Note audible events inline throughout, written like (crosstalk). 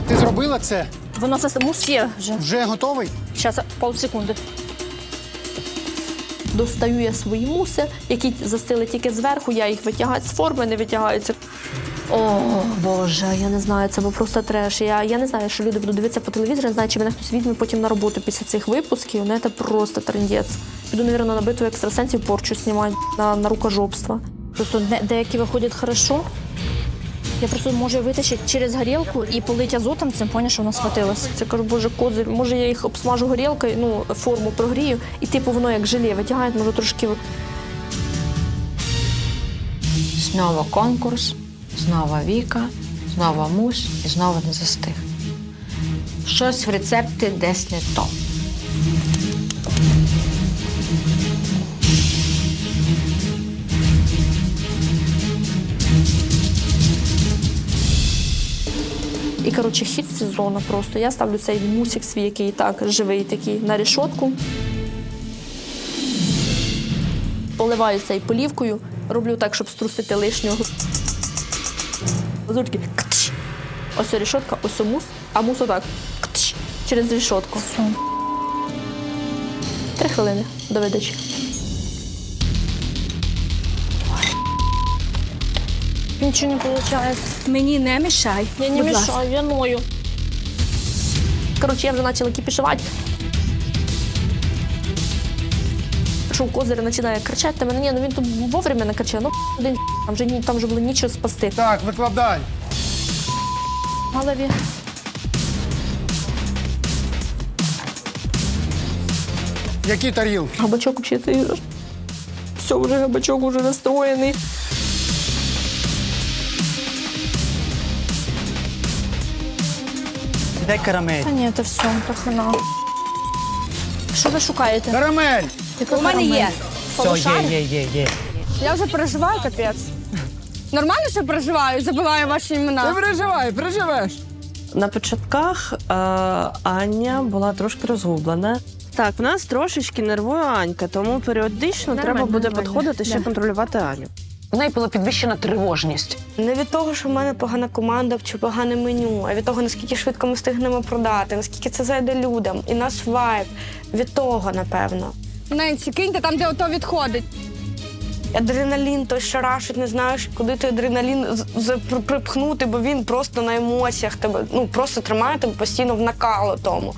А ти зробила це? Воно це мус вже. Вже готовий? Зараз полсекунди. Достаю я свої муси, які застили тільки зверху, я їх витягаю з форми, не витягаються. О, Боже, я не знаю, це був просто треш. Я, я не знаю, що люди будуть дивитися по телевізору, не знаю, чи мене хтось візьме потім на роботу після цих випусків. Ну, це просто трендець. Піду, мабуть, на набиту екстрасенсів порчу знімати на, на рукожопство. Просто деякі виходять хорошо. Я просто можу витащити через горілку і полити азотом, цим поняв, що воно схватилося. Це кажу, боже, козир, може я їх обсмажу горілкою, ну, форму прогрію, і типу воно як желе витягає, може трошки. Знову конкурс, знову Віка, знову мусь і знову не застиг. Щось в рецепті десь не то. І коротше, хід сезону просто. Я ставлю цей мусик свій, який так живий такий на решетку. Поливаю цей полівкою, роблю так, щоб струсити лишнього. Зурки. ктш. Ось решетка, ось мус, а мус отак. Через решетку. Три хвилини до видачі. Нічого не виходить. Мені не мішай. Я не Будь ласка. мешаю, я ною. Коротше, я вже почала кипішувати. Що козир починає кричати, мене ні, ну він тут вовремя не кричав. Ну, один там вже ні, там вже було нічого спасти. Так, викладай. В голові. Які тарілки? Габачок взагалі це. Все, вже габачок вже настроєний. Дай карамель. Та ні, це все, то хана. Що ви шукаєте? Карамель! У мене є. Все, є, є, є, є. Я вже переживаю, капець. Нормально, що переживаю, забиваю ваші імена. переживай, переживеш. На початках е, Аня була трошки розгублена. Так, в нас трошечки нервує Анька, тому періодично треба буде підходити ще контролювати Аню. У неї була підвищена тривожність. Не від того, що в мене погана команда чи погане меню, а від того, наскільки швидко ми встигнемо продати, наскільки це зайде людям, і наш вайб. Від того, напевно. Ненсі, киньте там, де ото відходить. Адреналін той шарашить, не знаєш, куди той адреналін припхнути, бо він просто на емоціях тебе, ну просто тримає тебе постійно в накалу тому.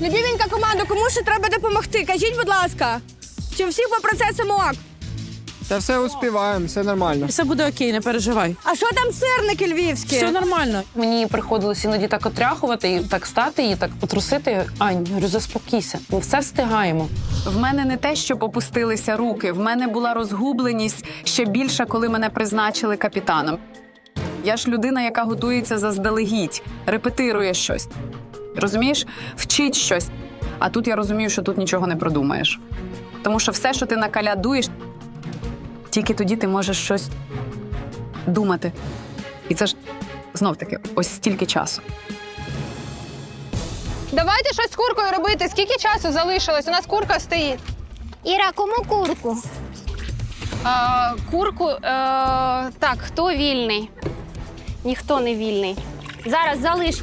Любівенька команда, кому ще треба допомогти? Кажіть, будь ласка. Чи у всіх по процесам ок? Та все успіваємо, все нормально. Все буде окей, не переживай. А що там сирники львівські? Все нормально. Мені приходилось іноді так отряхувати, і так стати і так потрусити. Ань, говорю, заспокійся. Ми все встигаємо. В мене не те, що попустилися руки. В мене була розгубленість ще більша, коли мене призначили капітаном. Я ж людина, яка готується заздалегідь, репетирує щось. Розумієш, вчить щось. А тут я розумію, що тут нічого не продумаєш. Тому що все, що ти накалядуєш, тільки тоді ти можеш щось думати. І це ж знов таки ось стільки часу. Давайте щось з куркою робити. Скільки часу залишилось? У нас курка стоїть. Іра, кому курку? А, курку. Е, так, хто вільний? Ніхто не вільний. Зараз залиш.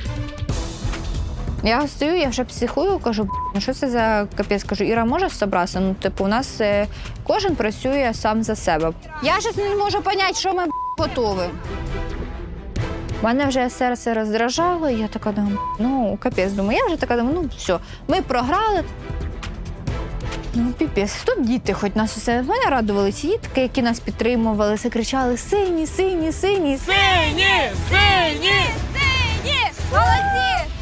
Я стою, я вже психую, кажу, ну що це за капець? Кажу, Іра може зібратися? Ну, типу, у нас е, кожен працює сам за себе. Я щось не можу зрозуміти, що ми готові. Мене вже серце роздражало, і я така думаю, ну капець, думаю, я вже така думаю, ну все, ми програли. Ну, піпець, тут діти хоч нас усе. Мене радували дітки, які нас підтримували, все кричали сині, сині, сині, сині, сині, сині, молодці!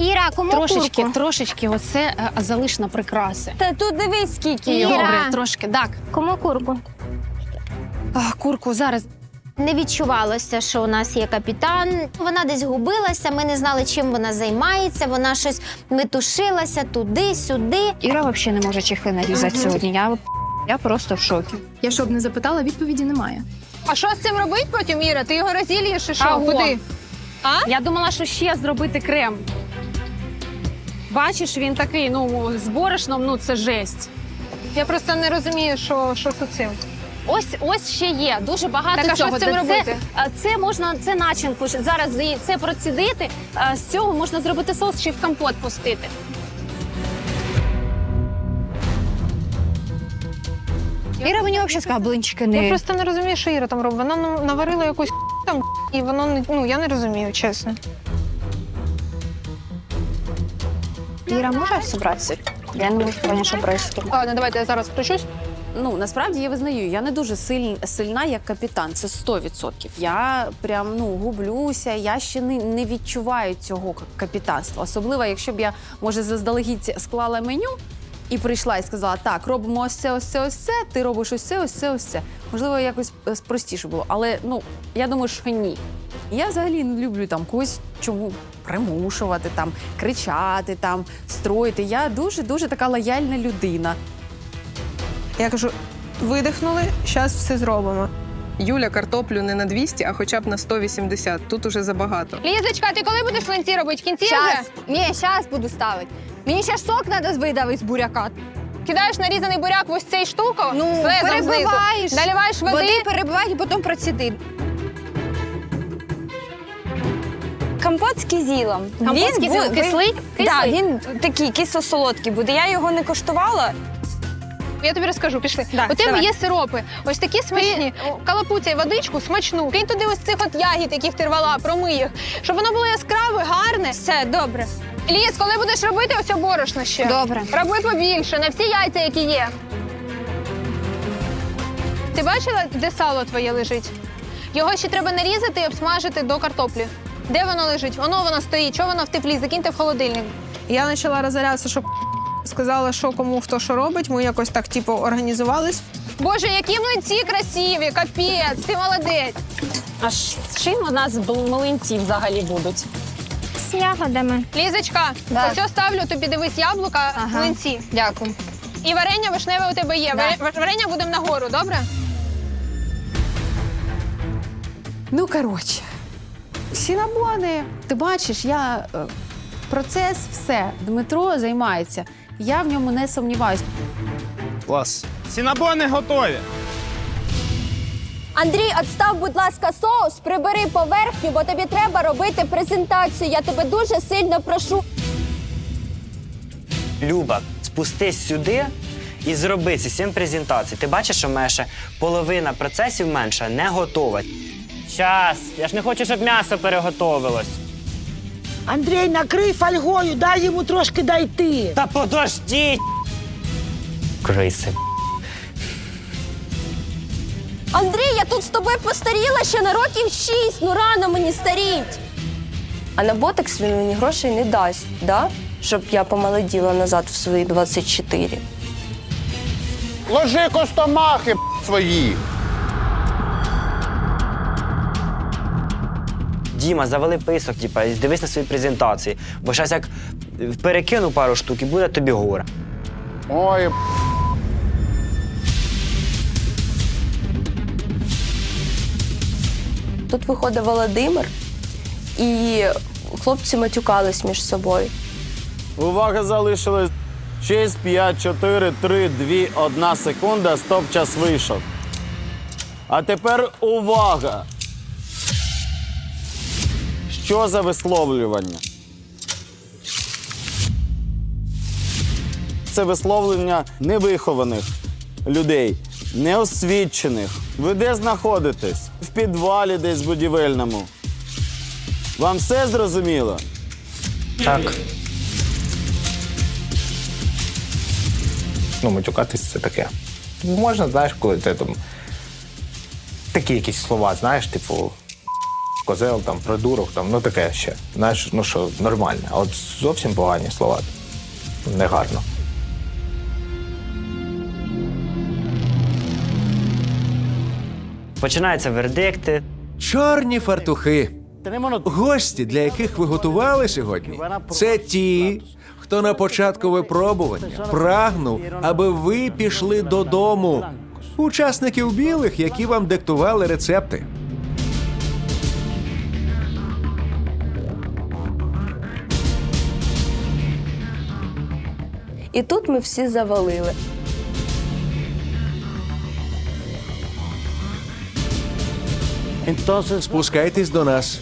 Іра, кому Трошечки, курку? трошечки, оце е, залиш на прикраси. Та тут дивись, скільки Добре, трошки. Так. Кому курку? А, курку зараз. Не відчувалося, що у нас є капітан. Вона десь губилася, ми не знали, чим вона займається. Вона щось метушилася туди-сюди. Іра взагалі не може чехли нарізати сьогодні. Я, я просто в шокі. Я щоб не запитала, відповіді немає. А що з цим робить потім, Іра? Ти його розділюєш і що? Куди? Я думала, що ще зробити крем. Бачиш, він такий, ну, з борошном, ну це жесть. Я просто не розумію, що, що з цим. ось ось ще є дуже багато Так, а що з цим Та це, робити? а, це можна це начинку ж зараз це процідити. а, З цього можна зробити соус чи в компот пустити. Іра мені взагалі сказала, блинчики Я не... просто не розумію, що Іра там робить. Вона ну, наварила якусь там і воно не ну я не розумію, чесно. Іра може зібратися? Я не можу поняти, що відбувається. Ладно, давайте я зараз включусь. Ну насправді я визнаю, я не дуже силь, сильна як капітан. Це 100%. Я прям ну гублюся. Я ще не, не відчуваю цього капітанства. Особливо, якщо б я може заздалегідь склала меню і прийшла і сказала: так, робимо ось це, ось це, ось це. Ти робиш ось це, ось це, ось це. Можливо, якось е, простіше було, але ну я думаю, що ні. Я взагалі не люблю там когось чому примушувати, там кричати, там строїти. Я дуже дуже така лояльна людина. Я кажу, видихнули, зараз все зробимо. Юля картоплю не на 200, а хоча б на 180. Тут уже забагато. Лізочка, ти коли будеш ланці робити? В кінці Щас. вже? Ні, зараз буду ставити. Мені ще ж сок треба видавити з буряка. Кидаєш нарізаний буряк в ось цей штуку, Ну, злезом перебиваєш. наливаєш води. Води перебивай і потім проціди. Компот з кізілом. Компот з кізілом бу- кислий? Так, Кислий? він такий кисло-солодкий буде. Я його не коштувала. Я тобі розкажу, пішли. Да, У тебе давай. є сиропи, ось такі смачні. Калапуця і водичку смачну. Кинь туди ось цих от ягід, яких ти рвала, промий їх, щоб воно було яскраве, гарне. Все, добре. Ліс, коли будеш робити ось борошно ще? Добре. Роби побільше, на всі яйця, які є. Ти бачила, де сало твоє лежить? Його ще треба нарізати і обсмажити до картоплі. Де воно лежить? Воно воно стоїть. Що воно в теплі? Закиньте в холодильник. Я почала розорятися, щоб сказала, що кому хто що робить. Ми якось так, типу, організувались. Боже, які млинці красиві! Капець, ти молодець. Аж з чим у нас бл- млинці взагалі будуть? З ягодами. Лізочка, Да. ось ставлю тобі дивись яблука, Ага. млинці. Дякую. І варення вишневе у тебе є. Да. Варе- Варення будемо нагору, добре? Ну, коротше, сінабони. Ти бачиш, я е, процес все. Дмитро займається. Я в ньому не сумніваюся. Клас. Сінабони готові. Андрій, отстав, будь ласка, соус, прибери поверхню, бо тобі треба робити презентацію. Я тебе дуже сильно прошу. Люба, спустись сюди і зроби ці сім презентацій. Ти бачиш, що в мене ще половина процесів менша не готова. Щас, я ж не хочу, щоб м'ясо переготовилось. Андрій, накрий фольгою, дай йому трошки дойти. Та подождіть! Криси. Андрій, я тут з тобою постаріла ще на років шість. Ну рано мені старіть. А на ботекс він мені грошей не дасть, да? щоб я помолоділа назад в свої 24. Ложи костомахи свої. Діма, завали писок, типа, і дивись на свої презентації. Бо зараз як перекину пару штук і буде тобі горе. Ой, Тут виходить Володимир, і хлопці матюкались між собою. Увага залишилась. 6, 5, 4, 3, 2, 1 секунда. Стоп, час вийшов. А тепер увага. Що за висловлювання? Це висловлення невихованих людей, неосвічених. Ви де знаходитесь? В підвалі десь будівельному. Вам все зрозуміло? Так. ну, матюкатись це таке. Можна, знаєш, коли ти там такі якісь слова, знаєш, типу козел, там, придурок, там, ну таке ще. Знаєш, ну що, нормально. А от зовсім погані слова негарно. Починаються вердикти. Чорні фартухи. Гості, для яких ви готували сьогодні, це ті, хто на початку випробування прагнув, аби ви пішли додому. Учасників білих, які вам диктували рецепти. І тут ми всі завалили. Спускайтесь до нас.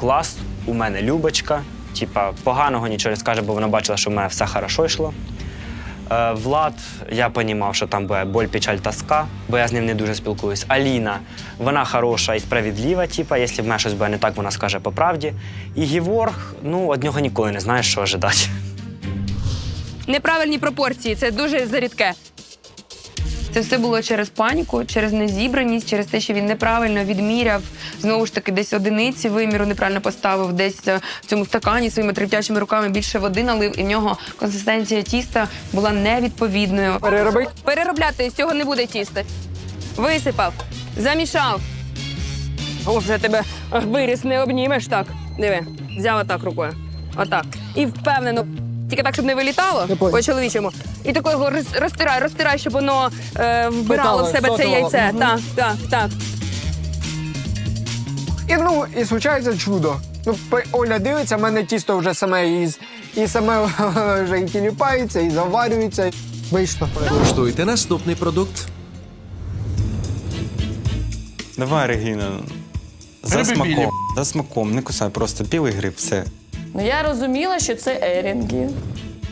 Клас, у мене Любочка. Типа, поганого нічого не скаже, бо вона бачила, що в мене все хорошо йшло. Е, Влад, я розумів, що там буде боль, печаль, тоска, бо я з ним не дуже спілкуюсь. Аліна, вона хороша і справедлива, типу, якщо в мене щось буде не так, вона скаже по правді. І Геворг, ну, від нього ніколи не знаєш, що ожидати. Неправильні пропорції це дуже зарідке. Це все було через паніку, через незібраність, через те, що він неправильно відміряв. Знову ж таки, десь одиниці виміру неправильно поставив, десь е, в цьому стакані своїми тремтячими руками більше води налив, і в нього консистенція тіста була невідповідною. Переробити? Переробляти з цього не буде тіста. Висипав, замішав. О, вже тебе виріс не обнімеш так. Диви, взяв отак рукою. Отак. І впевнено. Тільки так, щоб не вилітало по чоловічому. І такого його роз- розтирай, розтирай, щоб воно е, вбирало в себе це яйце. Мгм. Так, так, так. І ну, і случається чудо. Ну, пе- Оля дивиться, в мене тісто вже саме із, і саме (laughs) вже і тіліпається, і заварюється. Вийшло. Куштуйте наступний продукт. Давай, Регіна. За Гриби смаком. За смаком. Не кусай, просто білий гриб, все. Ну я розуміла, що це ерінги.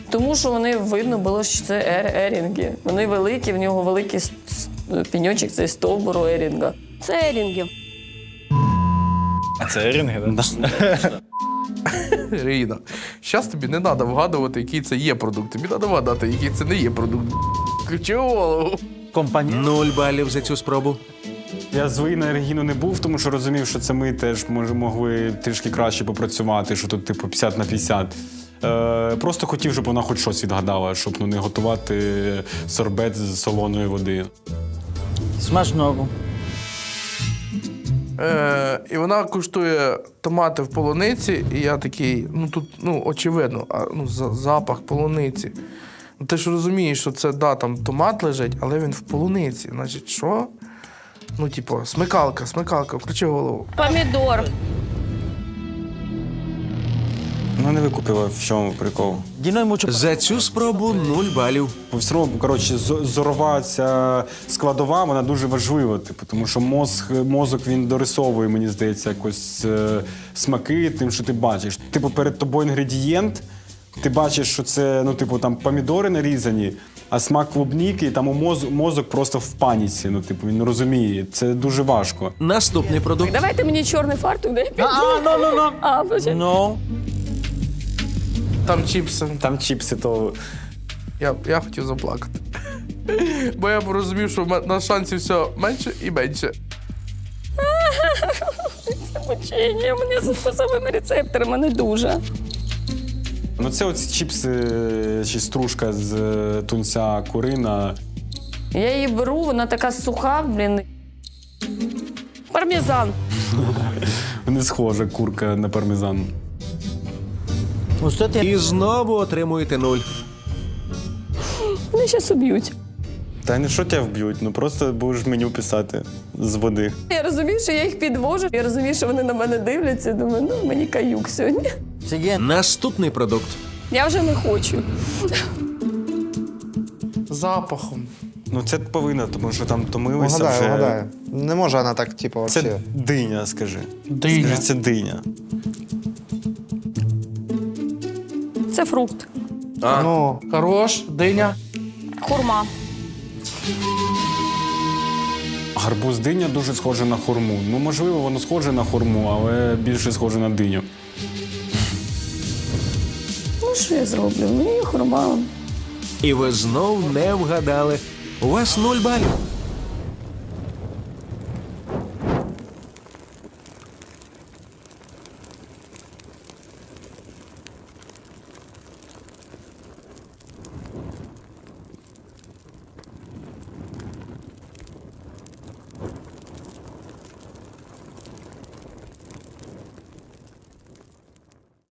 Тому що вони видно було, що це ер- ерінги. Вони великі, в нього великий піньочок, цей стовбуру ерінга. Це ерінги. А це ерінги, так? Ріна, зараз тобі не треба вгадувати, який це є продукт. Тобі треба вгадати, який це не є продукт. Ключи голову. Нуль балів за цю спробу. Я злий на Регіну не був, тому що розумів, що це ми теж може, могли трішки краще попрацювати, що тут, типу, 50 на 50. Е, просто хотів, щоб вона хоч щось відгадала, щоб ну, не готувати сорбет з солоної води. Смачного. Е, і вона куштує томати в полуниці, і я такий, ну тут ну, очевидно, а, ну, за- запах полуниці. Ну, ти ж розумієш, що це да, там томат лежить, але він в полуниці. Значить, що? Ну, типу, смикалка, смикалка, включи голову. Помідор. Ну, не викупила, в чому прикол. За цю спробу нуль балів. Все одно, коротше, зорова ця складова, вона дуже важлива, типу, тому що мозг, мозок він дорисовує, мені здається, якось е, смаки тим, що ти бачиш. Типу, перед тобою інгредієнт, ти бачиш, що це ну, типу, там помідори нарізані, а смак клубніки, і там у мозок, мозок просто в паніці. Ну, типу, він не розуміє. Це дуже важко. Наступний продукт. Давайте мені чорний фартук, де я піду. А, ну, ну, ну. А, боже. Ну. Там чіпси. Там чіпси, то. Я, я хотів заплакати. Бо я порозумів, що в мене на шансів все менше і менше. (laughs) Це мучення, мене за способами рецепторами не дуже. Ну, це оці чіпси чи стружка з е, тунця курина. Я її беру, вона така суха, блін. Пармезан. (laughs) Не схожа курка на пармезан. І знову отримуєте нуль. Вони зараз уб'ють. Та не що тебе вб'ють, ну просто будеш меню писати з води. Я розумію, що я їх підвожу. Я розумію, що вони на мене дивляться. Думаю, ну мені каюк сьогодні. Наступний продукт. Я вже не хочу. Запахом. Ну це повинно, тому що там томилися вже. вгадаю. Не може вона так, типу, Це диня, скажи. Диня. Скажи, це диня. Це фрукт. А, Ну. Хорош, диня. Хурма. Гарбуз диня дуже схоже на хурму. Ну, можливо, воно схоже на хурму, але більше схоже на диню. Ну що я зроблю? Мені хурма. І ви знов не вгадали. У вас нуль балів.